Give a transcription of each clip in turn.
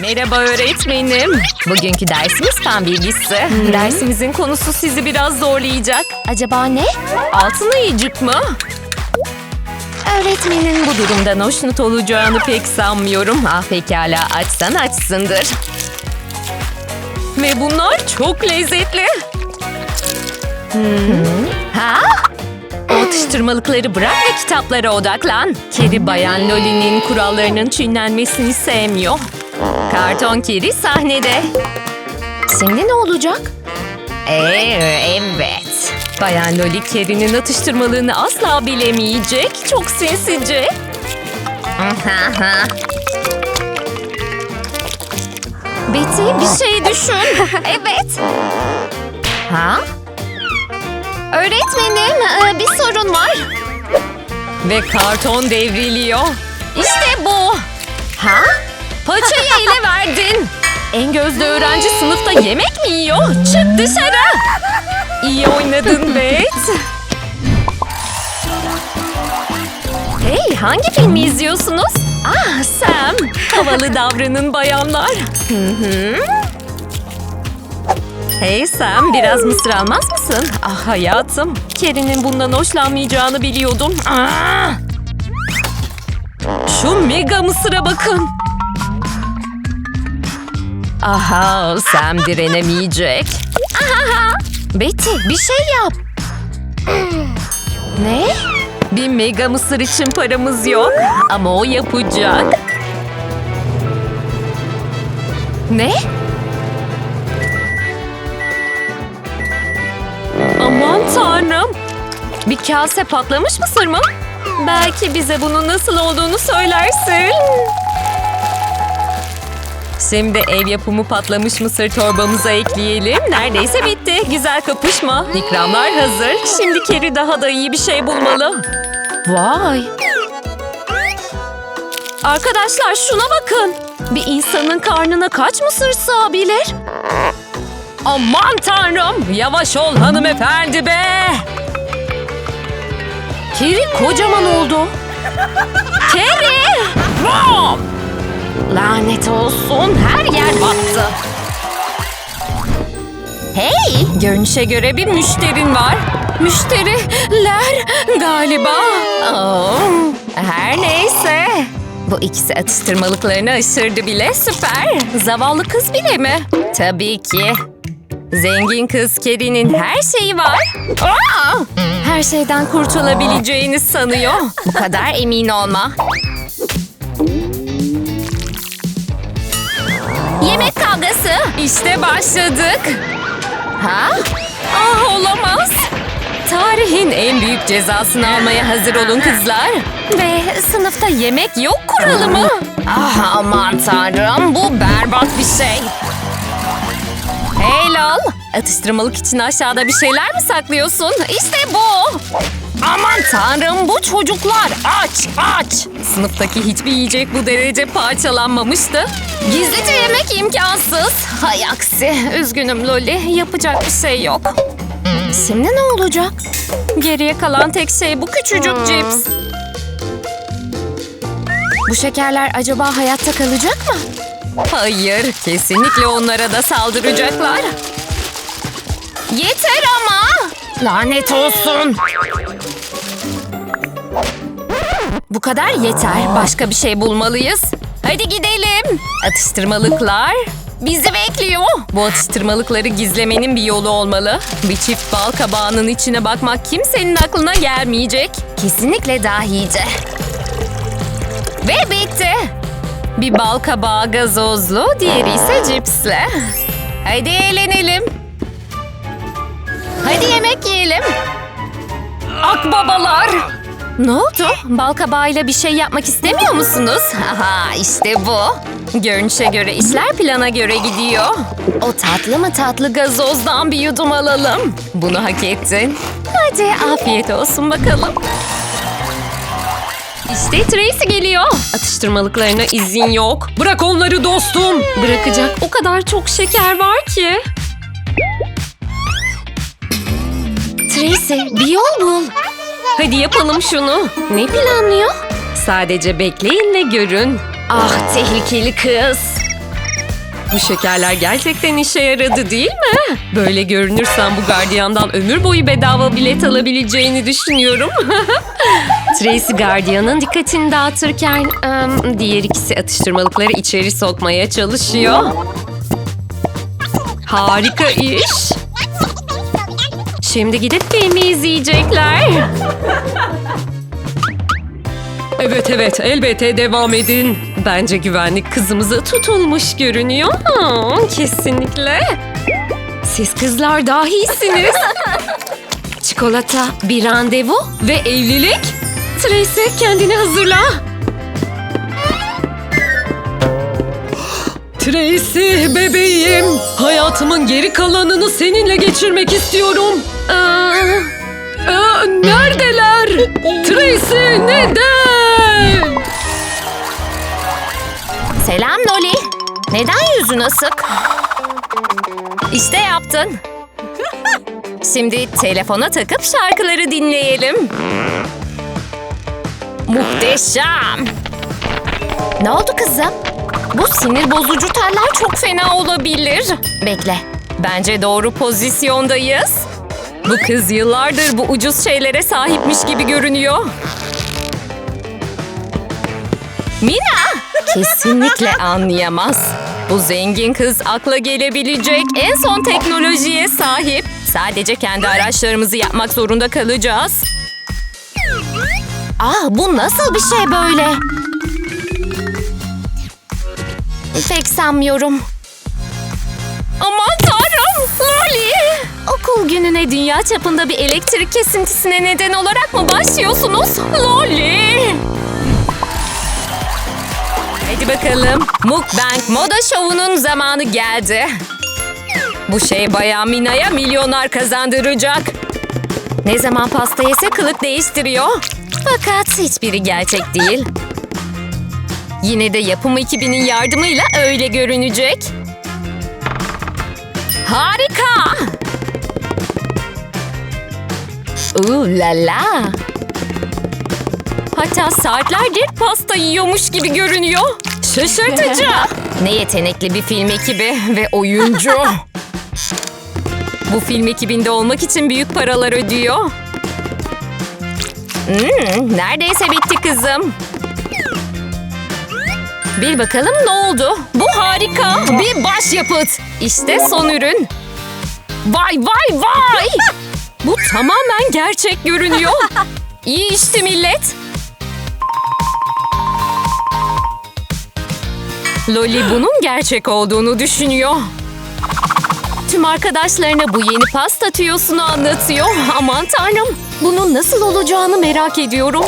Merhaba öğretmenim. Bugünkü dersimiz fen bilgisi. Dersimizin konusu sizi biraz zorlayacak. Acaba ne? Altın ayıcık mı? Öğretmenin bu durumdan hoşnut olacağını pek sanmıyorum. Ah pekala açsan açsındır. Ve bunlar çok lezzetli. Hmm. Ha? O atıştırmalıkları bırak ve kitaplara odaklan. Kedi Bayan Loli'nin kurallarının çiğnenmesini sevmiyor. Karton Kedi sahnede. Şimdi ne olacak? Ee, evet. Bayan Loli Keri'nin atıştırmalığını asla bilemeyecek. Çok sinsice. Betty bir şey düşün. evet. Ha? Öğretmenim e, bir sorun var. Ve karton devriliyor. İşte bu. Ha? Paçayı ele verdin. En gözde öğrenci sınıfta yemek mi yiyor? Çık dışarı. İyi oynadın Bet. Hey hangi filmi izliyorsunuz? Ah Sam. Havalı davranın bayanlar. Hı hı. Hey Sam biraz mısır almaz mısın? Ah hayatım. Kerry'nin bundan hoşlanmayacağını biliyordum. Ah! Şu mega mısıra bakın. Aha Sam direnemeyecek. Aha, Betty bir şey yap. Ne? Bir mega mısır için paramız yok. Ama o yapacak. Ne? Aman tanrım. Bir kase patlamış mısır mı? Belki bize bunun nasıl olduğunu söylersin. Şimdi ev yapımı patlamış mısır torbamıza ekleyelim. Neredeyse bitti. Güzel kapışma. İkramlar hazır. Şimdi Keri daha da iyi bir şey bulmalı. Vay. Arkadaşlar şuna bakın. Bir insanın karnına kaç mısır sığabilir? Aman tanrım! Yavaş ol hanımefendi be! Keri kocaman oldu. Keri! Bom! Lanet olsun her yer battı. Hey! Görünüşe göre bir müşterin var. Müşteriler galiba. Oh, her neyse. Bu ikisi atıştırmalıklarını aşırdı bile süper. Zavallı kız bile mi? Tabii ki. Zengin kız Keri'nin her şeyi var. Aa! Her şeyden kurtulabileceğini sanıyor. Bu kadar emin olma. Yemek kavgası. İşte başladık. Ha? Ah olamaz. Tarihin en büyük cezasını almaya hazır olun kızlar. Ve sınıfta yemek yok kuralı mı? Ah aman tanrım bu berbat bir şey. Hey lol. Atıştırmalık için aşağıda bir şeyler mi saklıyorsun? İşte bu. Tanrım bu çocuklar aç aç. Sınıftaki hiçbir yiyecek bu derece parçalanmamıştı. Gizlice yemek imkansız. Hay aksi. Üzgünüm Loli. Yapacak bir şey yok. Şimdi ne olacak? Geriye kalan tek şey bu küçücük cips. Bu şekerler acaba hayatta kalacak mı? Hayır, kesinlikle onlara da saldıracaklar. Yeter ama! Lanet olsun! Bu kadar yeter. Başka bir şey bulmalıyız. Hadi gidelim. Atıştırmalıklar bizi bekliyor. Bu atıştırmalıkları gizlemenin bir yolu olmalı. Bir çift bal kabağının içine bakmak kimsenin aklına gelmeyecek. Kesinlikle dahice. Ve bitti. Bir bal kabağı gazozlu, diğeri ise cipsle. Hadi eğlenelim. Hadi yemek yiyelim. Akbabalar. Ne oldu? Bal kabağıyla bir şey yapmak istemiyor musunuz? Aha işte bu. Görünüşe göre işler plana göre gidiyor. O tatlı mı tatlı gazozdan bir yudum alalım. Bunu hak ettin. Hadi afiyet olsun bakalım. İşte Tracy geliyor. Atıştırmalıklarına izin yok. Bırak onları dostum. Bırakacak o kadar çok şeker var ki. Tracy bir yol bul. Hadi yapalım şunu. Ne planlıyor? Sadece bekleyin ve görün. Ah tehlikeli kız. Bu şekerler gerçekten işe yaradı değil mi? Böyle görünürsen bu gardiyandan ömür boyu bedava bilet alabileceğini düşünüyorum. Tracy gardiyanın dikkatini dağıtırken em, diğer ikisi atıştırmalıkları içeri sokmaya çalışıyor. Harika iş. Şimdi gidip filmi izleyecekler. Evet evet elbette devam edin. Bence güvenlik kızımıza tutulmuş görünüyor. Ha, kesinlikle. Siz kızlar dahisiniz. Çikolata, bir randevu ve evlilik. Tracy kendini hazırla. Tracy bebeğim. Hayatımın geri kalanını seninle geçirmek istiyorum. Aa, neredeler? Tracy neden? Selam Noli. Neden yüzün asık? İşte yaptın. Şimdi telefona takıp şarkıları dinleyelim. Muhteşem. Ne oldu kızım? Bu sinir bozucu teller çok fena olabilir. Bekle. Bence doğru pozisyondayız. Bu kız yıllardır bu ucuz şeylere sahipmiş gibi görünüyor. Mina! Kesinlikle anlayamaz. Bu zengin kız akla gelebilecek en son teknolojiye sahip. Sadece kendi araçlarımızı yapmak zorunda kalacağız. Ah bu nasıl bir şey böyle? Pek sanmıyorum. Okul gününe dünya çapında bir elektrik kesintisine neden olarak mı başlıyorsunuz? Loli! Hadi bakalım. Mukbang moda şovunun zamanı geldi. Bu şey bayağı Mina'ya milyonlar kazandıracak. Ne zaman pasta yese kılık değiştiriyor. Fakat hiçbiri gerçek değil. Yine de yapım ekibinin yardımıyla öyle görünecek. Harika! Ooh la la! Hatta saatlerdir pasta yiyormuş gibi görünüyor. Şaşırtıcı. ne yetenekli bir film ekibi ve oyuncu. Bu film ekibinde olmak için büyük paralar ödüyor. Hmm, neredeyse bitti kızım. Bir bakalım ne oldu? Bu harika. Bir başyapıt. İşte son ürün. Vay vay vay. Bu tamamen gerçek görünüyor. İyi işte millet. Loli bunun gerçek olduğunu düşünüyor. Tüm arkadaşlarına bu yeni pasta tüyosunu anlatıyor. Aman tanrım. Bunun nasıl olacağını merak ediyorum.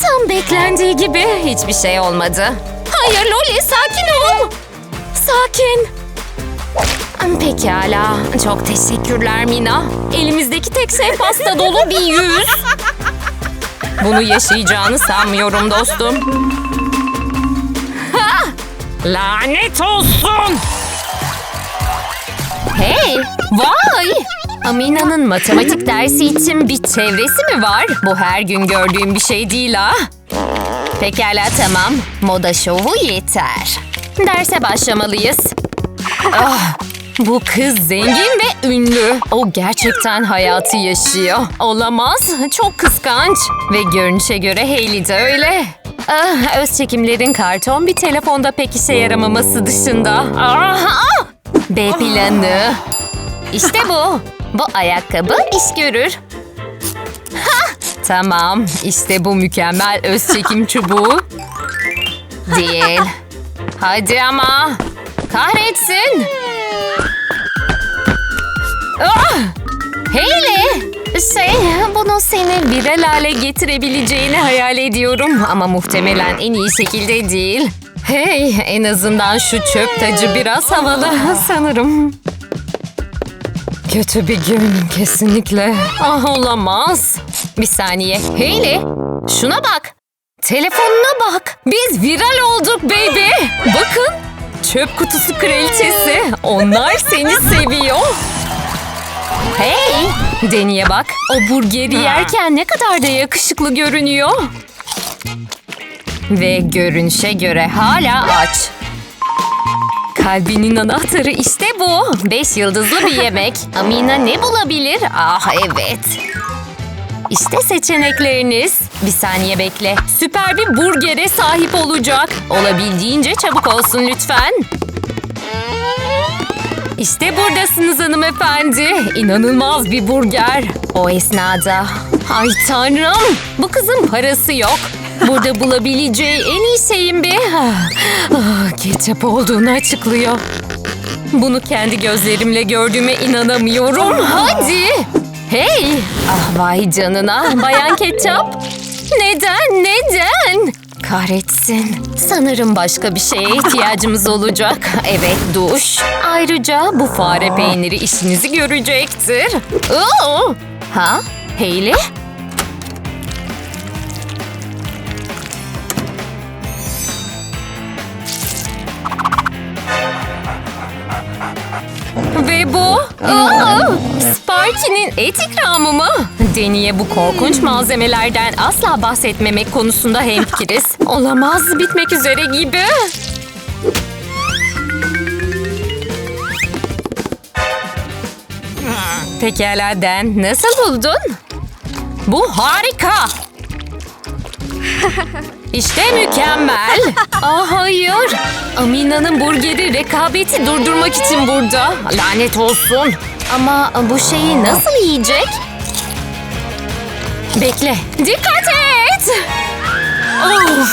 Tam beklendiği gibi hiçbir şey olmadı. Hayır Loli sakin ol. Sakin. Pekala. Çok teşekkürler Mina. Elimizdeki tek şey pasta dolu bir yüz. Bunu yaşayacağını sanmıyorum dostum. Ha! Lanet olsun. Hey, vay! Amina'nın matematik dersi için bir çevresi mi var? Bu her gün gördüğüm bir şey değil ha. Pekala tamam. Moda şovu yeter. Derse başlamalıyız. Ah, bu kız zengin ve ünlü. O gerçekten hayatı yaşıyor. Olamaz. Çok kıskanç. Ve görünüşe göre Hailey de öyle. Ah, öz çekimlerin karton bir telefonda pek işe yaramaması dışında. Ah, ah! B planı. İşte bu. Bu ayakkabı iş görür. Hah, tamam. İşte bu mükemmel öz çekim çubuğu. Değil. Hadi ama. Kahretsin. Ah! Hayley! Şey, bunu seni viral hale getirebileceğini hayal ediyorum. Ama muhtemelen en iyi şekilde değil. Hey, en azından şu çöp tacı biraz havalı sanırım. Kötü bir gün kesinlikle. Ah olamaz. Bir saniye. Hayley, şuna bak. Telefonuna bak. Biz viral olduk baby. Bakın. Çöp kutusu kraliçesi. Onlar seni seviyor. Hey! Deniye bak. O burgeri yerken ne kadar da yakışıklı görünüyor. Ve görünüşe göre hala aç. Kalbinin anahtarı işte bu. Beş yıldızlı bir yemek. Amina ne bulabilir? Ah evet. İşte seçenekleriniz. Bir saniye bekle. Süper bir burgere sahip olacak. Olabildiğince çabuk olsun lütfen. İşte buradasınız hanımefendi. İnanılmaz bir burger. O esnada. Ay tanrım. Bu kızın parası yok. Burada bulabileceği en iyi şeyin bir... Ah, ketçap olduğunu açıklıyor. Bunu kendi gözlerimle gördüğüme inanamıyorum. Hadi. Hey. Ah vay canına. Bayan ketçap. Neden? Neden? Kahretsin. Sanırım başka bir şeye ihtiyacımız olacak. Evet duş. Ayrıca bu fare peyniri işinizi görecektir. Oo! Ha? Hayley? Sparky'nin et ikramı mı? Deni'ye bu korkunç malzemelerden asla bahsetmemek konusunda hemfikiriz. Olamaz, bitmek üzere gibi. Pekala Dan, nasıl buldun? Bu harika. İşte mükemmel. Ah hayır. Amina'nın burgeri rekabeti durdurmak için burada. Lanet olsun. Ama bu şeyi nasıl yiyecek? Bekle. Dikkat et. Of.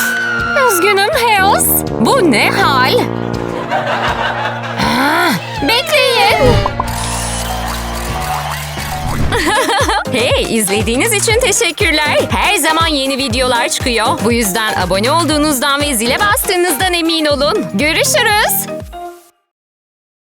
Üzgünüm Heos. Bu ne hal? Ha, bekleyin. Hey izlediğiniz için teşekkürler. Her zaman yeni videolar çıkıyor. Bu yüzden abone olduğunuzdan ve zile bastığınızdan emin olun. Görüşürüz.